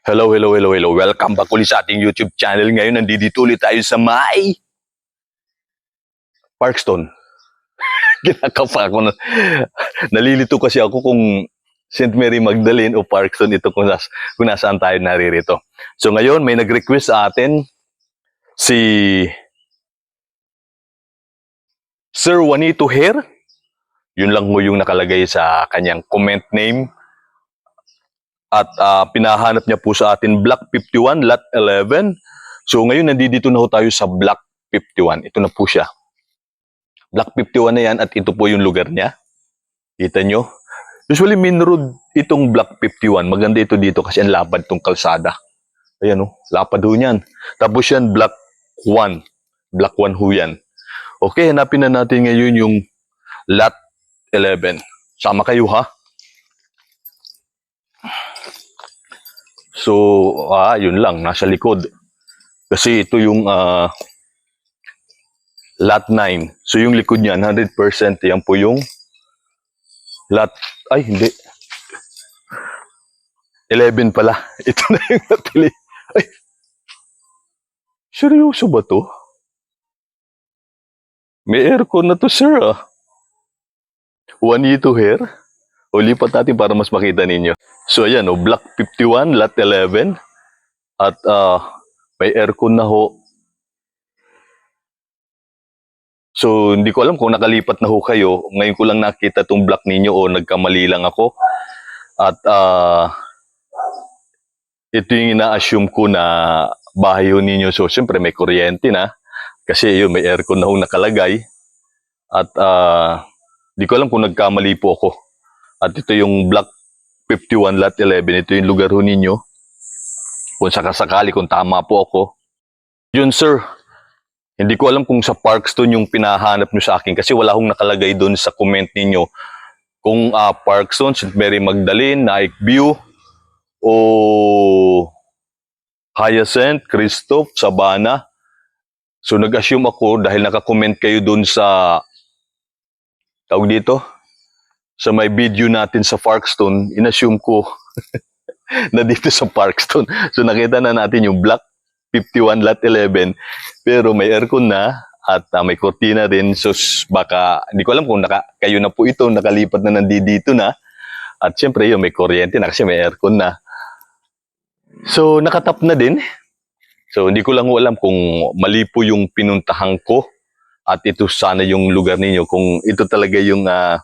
Hello, hello, hello, hello. Welcome back ulit sa ating YouTube channel. Ngayon, nandito ulit tayo sa may Parkstone. Kinakapa ako na. Nalilito kasi ako kung St. Mary Magdalene o Parkstone ito kung, nas, kung nasaan tayo naririto. So ngayon, may nag-request sa atin si Sir Juanito Hair. Yun lang mo yung nakalagay sa kanyang comment name. At ah, pinahanap niya po sa atin Block 51, Lot 11. So ngayon nandito na ho tayo sa Block 51. Ito na po siya. Block 51 na yan at ito po yung lugar niya. Kita nyo? Usually main road itong Block 51. Maganda ito dito kasi ang lapad tong kalsada. Ayan o, lapad ho niyan. Tapos yan Block 1. Block 1 ho yan. Okay, hanapin na natin ngayon yung Lot 11. Sama kayo ha? So, ah, yun lang, nasa likod. Kasi ito yung ah, lot 9. So, yung likod niyan, 100% yan po yung lot, ay, hindi. 11 pala. Ito na yung napili. Ay, seryoso ba to? May aircon na to, sir, ah. Juanito here. O lipat natin para mas makita ninyo. So ayan, oh, Block 51, Lot 11. At ah, may aircon na ho. So hindi ko alam kung nakalipat na ho kayo. Ngayon ko lang nakita tong block ninyo o nagkamali lang ako. At ah, ito yung ina-assume ko na bahay ho ninyo. So siyempre may kuryente na. Kasi yun, may aircon na ho nakalagay. At ah, di ko alam kung nagkamali po ako. At ito yung block 51 lot 11. Ito yung lugar ho ninyo. Kung sakasakali, kung tama po ako. Yun sir, hindi ko alam kung sa Parkstone yung pinahanap nyo sa akin kasi wala hong nakalagay doon sa comment ninyo. Kung ah, Parkstone, St. Mary Magdalene, Naik View, o Hyacinth, Christoph, Sabana. So nag-assume ako dahil nakakomment kayo doon sa tawag dito, sa may video natin sa Parkstone, inassume ko na dito sa Parkstone. So nakita na natin yung Block 51 Lot 11 pero may aircon na at ah, may cortina din. So baka, hindi ko alam kung naka, kayo na po ito, nakalipat na nandito na. At syempre yun, may kuryente na kasi may aircon na. So nakatap na din. So hindi ko lang alam kung mali po yung pinuntahan ko at ito sana yung lugar ninyo kung ito talaga yung ah,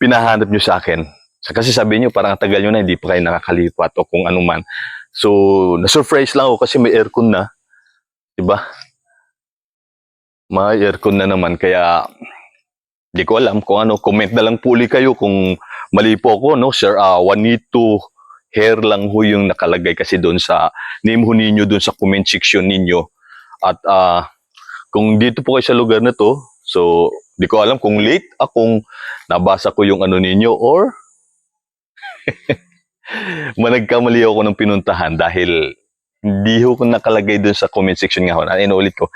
pinahanap nyo sa akin. Kasi sabi nyo, parang ang tagal nyo na, hindi pa kayo nakakalipat o kung ano man. So, na-surprise lang ako kasi may aircon na. Diba? May aircon na naman, kaya hindi ko alam kung ano. Comment na lang po ulit kayo kung mali po ako, no? Sir, uh, Juanito hair lang ho yung nakalagay kasi doon sa name ho ninyo doon sa comment section ninyo. At ah, kung dito po kayo sa lugar na to, so di ko alam kung late akong nabasa ko yung ano ninyo or managkamali ako ng pinuntahan dahil hindi ko nakalagay dun sa comment section nga ho. Ano, inuulit ko.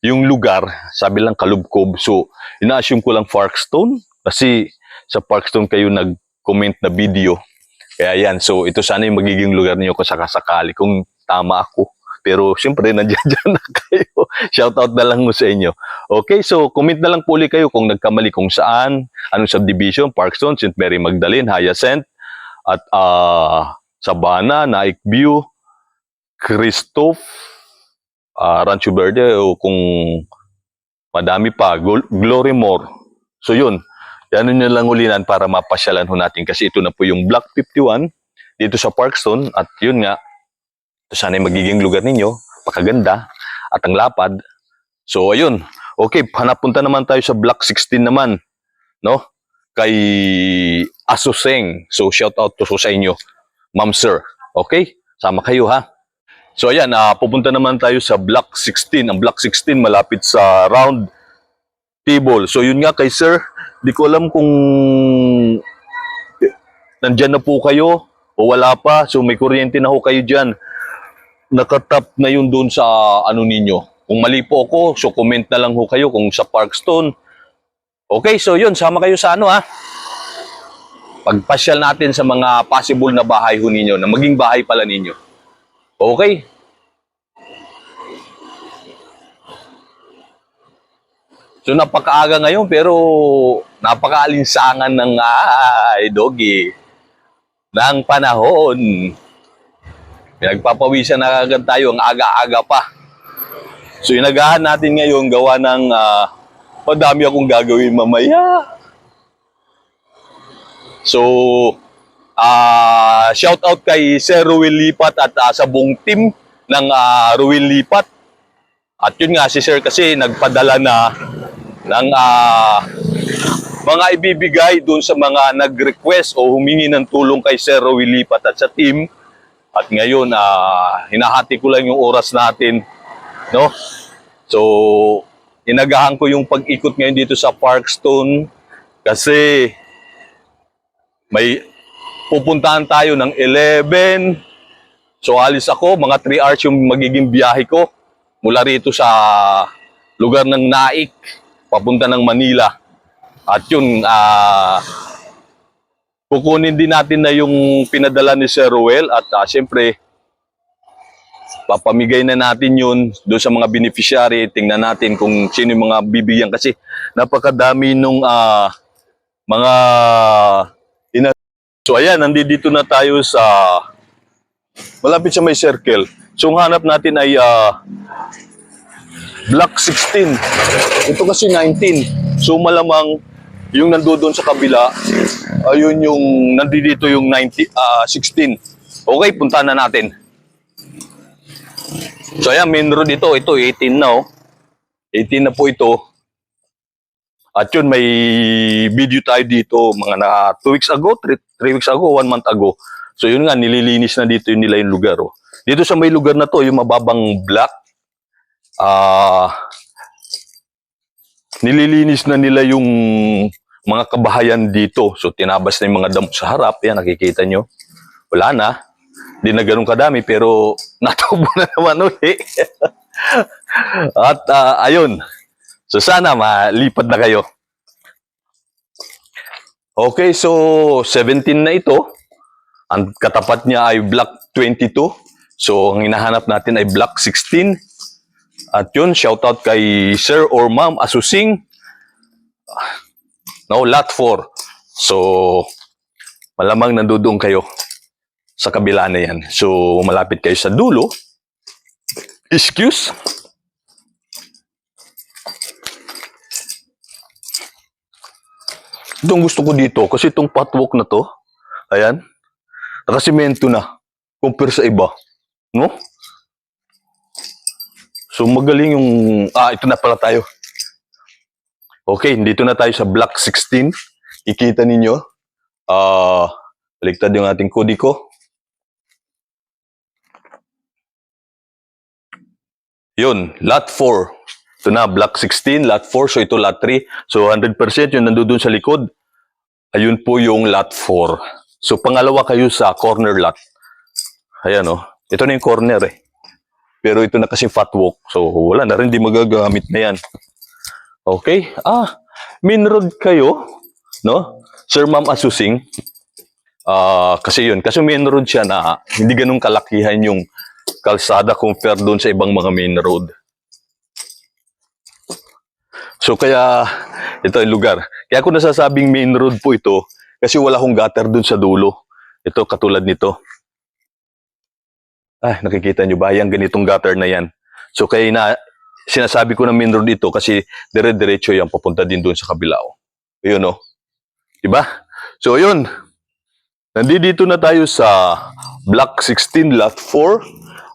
Yung lugar, sabi lang Kalubkob. So, ina-assume ko lang Parkstone kasi sa Parkstone kayo nag-comment na video. Kaya yan, so ito sana yung magiging lugar niyo kung sakasakali kung tama ako. Pero siyempre, nandiyan dyan na kayo. Shoutout na lang mo sa inyo. Okay, so comment na lang po ulit kayo kung nagkamali kung saan, anong subdivision, Parkstone, St. Mary Magdalene, Hyacinth, at ah Sabana, Naik View, Christoph, ah Rancho Verde, o kung madami pa, Glory More. So yun, yan nyo lang ulinan para mapasyalan ho natin kasi ito na po yung Block 51 dito sa Parkstone at yun nga, ito sana magiging lugar ninyo, pakaganda at ang lapad. So ayun, okay, hanap punta naman tayo sa Block 16 naman, no? Kay Asuseng. So shout out to sa inyo, ma'am sir. Okay? Sama kayo ha. So ayan, ah, pupunta naman tayo sa Block 16. Ang Block 16 malapit sa round table. So yun nga kay sir, di ko alam kung eh, nandyan na po kayo o wala pa. So may kuryente na ho kayo dyan. Nakatap na yun doon sa ano ninyo. Kung mali po ako, so comment na lang ho kayo kung sa Parkstone. Okay, so yun, sama kayo sa ano ha. pagpasyal natin sa mga possible na bahay ho ninyo, na maging bahay pala ninyo. Okay? So napakaaga ngayon pero napakaalinsangan ng ay doggy ng panahon. Pinagpapawisan na agad tayo ang aga-aga pa. So inagahan natin ngayon gawa ng ah, madami akong gagawin mamaya. So ah shout out kay Sir Ruel Lipat at ah, sa buong team ng uh, Ruel Lipat. At yun nga si Sir kasi nagpadala na ng ah, mga ibibigay doon sa mga nag-request o humingi ng tulong kay Sir Ruel Lipat at sa team. At ngayon, ah, hinahati ko lang yung oras natin, no? So, inagahan ko yung pag-ikot ngayon dito sa Parkstone kasi may pupuntahan tayo ng 11. So, alis ako, mga 3 hours yung magiging biyahe ko mula rito sa lugar ng Naik, papunta ng Manila. At yun, ah, kukunin din natin na yung pinadala ni Sir Ruel at ah, siyempre papamigay na natin yun doon sa mga beneficiary. Tingnan natin kung sino yung mga bibigyan kasi napakadami nung ah, mga ina So ayan, nandito na tayo sa malapit sa may circle. So ang hanap natin ay ah, Block 16. Ito kasi 19. So malamang yung nandoon sa kabila, ayun yung nandito yung 90, ah, 16. Okay, punta na natin. So ayan, main road ito. Ito, 18 na oh. 18 na po ito. At yun, may video tayo dito mga na 2 weeks ago, 3, weeks ago, 1 month ago. So yun nga, nililinis na dito yun nila yung lugar. Oh. Dito sa may lugar na to, yung mababang black, ah, nililinis na nila yung mga kabahayan dito. So, tinabas na yung mga damo sa harap. Yan, nakikita nyo. Wala na. Hindi na ganun kadami, pero natubo na naman uli. At, ah, ayun. So, sana malipad na kayo. Okay, so 17 na ito. Ang katapat niya ay block 22. So, ang hinahanap natin ay block 16. At yun, shoutout kay Sir or Ma'am Asusing. No, lot 4. So, malamang nandoon kayo sa kabila na yan. So, malapit kayo sa dulo. Excuse? Itong gusto ko dito, kasi itong patwalk na to, ayan, nakasimento na, compare sa iba. No? So magaling yung... Ah, ito na pala tayo. Okay, dito na tayo sa block 16. Ikita ninyo. Ah, baliktad yung ating kodiko. Yun, lot 4. Ito na, block 16, lot 4. So ito lot 3. So 100% yung nandoon sa likod. Ayun po yung lot 4. So pangalawa kayo sa corner lot. Ayan oh. Ito na yung corner eh. Pero ito na kasi fat walk. So, wala na rin, di magagamit na yan. Okay? Ah, main road kayo, no? Sir Ma'am Asusing. Ah, kasi yun, kasi main road siya na hindi ganun kalakihan yung kalsada compare doon sa ibang mga main road. So kaya, ito yung lugar. Kaya ako nasasabing main road po ito, kasi wala akong gutter doon sa dulo. Ito, katulad nito. Ay, nakikita nyo ba? Yung ganitong gutter na yan. So, kaya na, sinasabi ko na main road ito kasi dire-diretso yan papunta din doon sa kabila. Oh. Yun, oh. Diba? So, yun. Nandito na tayo sa Block 16, Lot 4.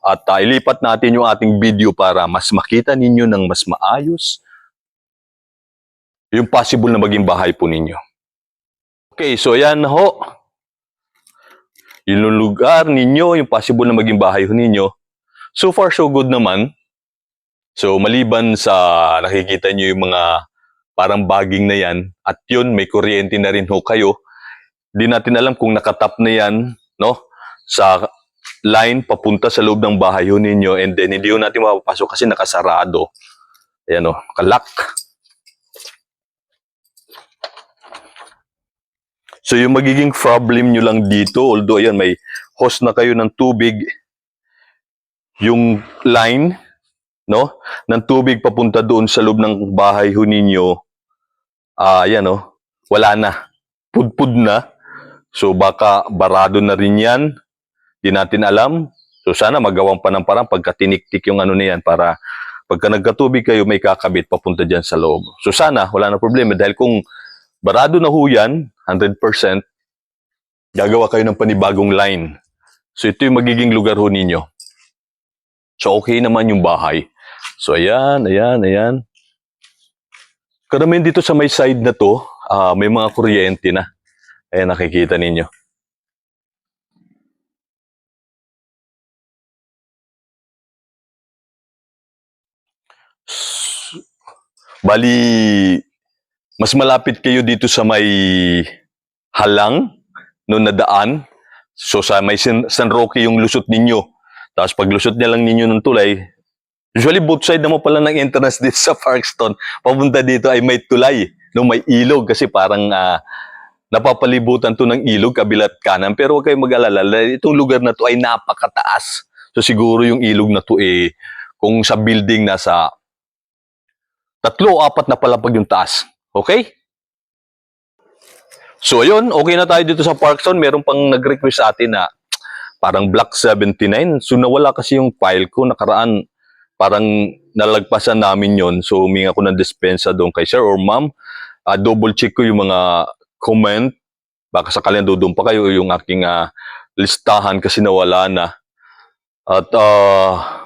At uh, ilipat natin yung ating video para mas makita ninyo ng mas maayos yung possible na maging bahay po ninyo. Okay, so yan ho yung lugar ninyo, yung possible na maging bahay ninyo. So far, so good naman. So, maliban sa nakikita nyo yung mga parang baging na yan, at yun, may kuryente na rin ho kayo, di natin alam kung nakatap na yan, no? Sa line papunta sa loob ng bahay ho ninyo, and then hindi ho natin mapapasok kasi nakasarado. Ayan o, kalak. So yung magiging problem nyo lang dito, although ayan may hose na kayo ng tubig, yung line, no, ng tubig papunta doon sa loob ng bahay ho ninyo, ah, ayan no, wala na. Pudpud na. So baka barado na rin yan. Di natin alam. So sana magawang pa ng parang pagka tiniktik yung ano na yan para pagka nagkatubig kayo may kakabit papunta dyan sa loob. So sana wala na problema dahil kung barado na ho yan, 100%, gagawa kayo ng panibagong line. So ito yung magiging lugar ho ninyo. So okay naman yung bahay. So ayan, ayan, ayan. Karamihan dito sa may side na to, ah, may mga kuryente na. Ayan, nakikita ninyo. Bali, mas malapit kayo dito sa may halang no nadaan. So sa may San, Roque yung lusot ninyo. Tapos pag lusot niya lang ninyo ng tulay, usually both side naman pala ng entrance dito sa Parkstone. Papunta dito ay may tulay, no may ilog kasi parang ah, napapalibutan to ng ilog kabilat kanan. Pero huwag kayong mag-alala, itong lugar na to ay napakataas. So siguro yung ilog na to eh, kung sa building nasa tatlo o apat na palapag yung taas. Okay? So ayun, okay na tayo dito sa Parkstone. Meron pang nag-request sa atin na parang Block 79. So nawala kasi yung file ko nakaraan. Parang nalagpasan namin yon So huminga ko ng dispensa doon kay sir or ma'am. Ah, double check ko yung mga comment. Baka sakaling doon pa kayo yung aking ah, listahan kasi nawala na. At ah,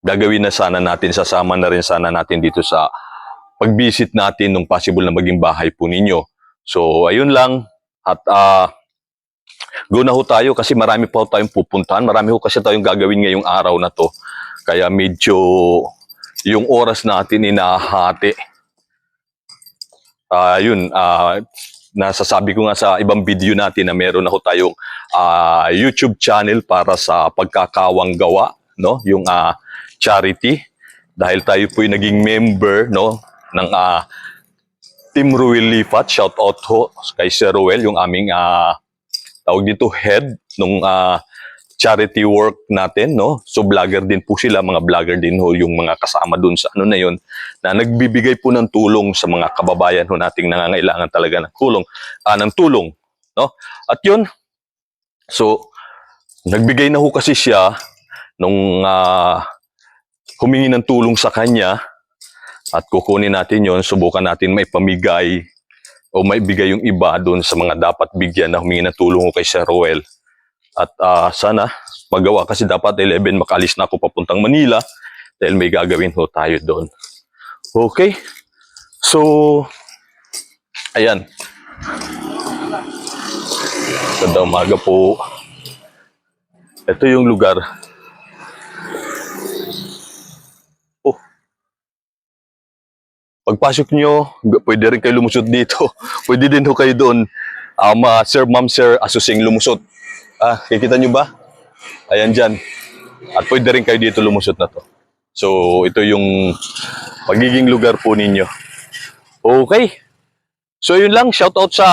gagawin na sana natin, sasama na rin sana natin dito sa pag-visit natin ng possible na maging bahay po ninyo. So, ayun lang. At ah, go na ho tayo kasi marami pa ho tayong pupuntahan. Marami ho kasi tayong gagawin ngayong araw na to. Kaya medyo yung oras natin inahati. Ah, yun, ah, nasasabi ko nga sa ibang video natin na meron na ho tayong ah, YouTube channel para sa pagkakawang gawa, no? Yung ah, charity dahil tayo po naging member, no, ng ah, Team Ruel Lifat. Shout out ho kay Sir Ruel, yung aming ah, tawag dito head nung ah, charity work natin, no? So vlogger din po sila, mga vlogger din ho yung mga kasama dun sa ano na yun na nagbibigay po ng tulong sa mga kababayan ho nating nangangailangan talaga ng tulong, ah, ng tulong, no? At yun, so nagbigay na ho kasi siya nung ah, humingi ng tulong sa kanya at kukunin natin yon subukan natin may pamigay o maibigay yung iba doon sa mga dapat bigyan na humingi ng tulong ko kay Sir Roel. At ah, sana magawa kasi dapat 11 makalis na ako papuntang Manila dahil may gagawin ho tayo doon. Okay? So, ayan. Ganda umaga po. Ito yung lugar. Pagpasok nyo, pwede rin kayo lumusot dito. pwede din ho kayo doon. Um, ah, sir, ma'am, sir, asusing lumusot. Ah, kikita nyo ba? Ayan dyan. At pwede rin kayo dito lumusot na to. So, ito yung magiging lugar po ninyo. Okay. So, yun lang. Shout out sa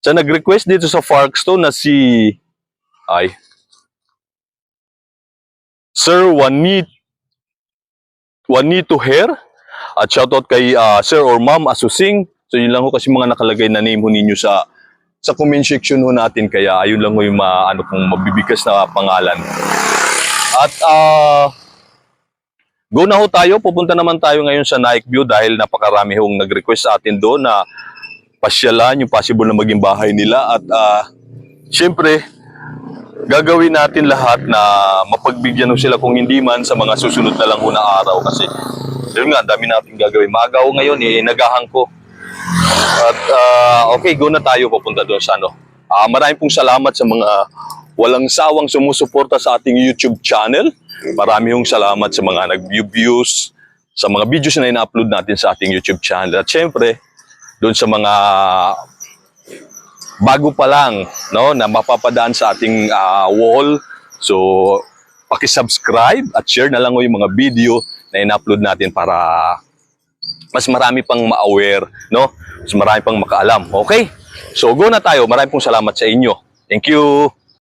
sa nag-request dito sa Parkstone na si ay Sir Juanit Juanito Hair at shout out kay ah, Sir or Ma'am Asusing. So yun lang ho kasi mga nakalagay na name ho ninyo sa sa comment section ho natin kaya ayun lang ho yung ma, ano kung mabibigas na pangalan. At ah go na ho tayo. Pupunta naman tayo ngayon sa Nike View dahil napakarami hong nag-request sa atin doon na pasyalan yung possible na maging bahay nila at ah syempre gagawin natin lahat na mapagbigyan sila kung hindi man sa mga susunod na lang na araw kasi yun nga, dami natin gagawin. Maaga ho ngayon, eh, nagahang ko. At ah, okay, go na tayo papunta doon sa ano. Ah, maraming pong salamat sa mga walang sawang sumusuporta sa ating YouTube channel. Marami hong salamat sa mga nag-view views, sa mga videos na ina-upload natin sa ating YouTube channel. At syempre, doon sa mga bago pa lang no na mapapadaan sa ating ah, wall. So, paki-subscribe at share na lang yung mga video na in-upload natin para mas marami pang ma-aware, no? Mas marami pang makaalam. Okay? So, go na tayo. Marami pong salamat sa inyo. Thank you.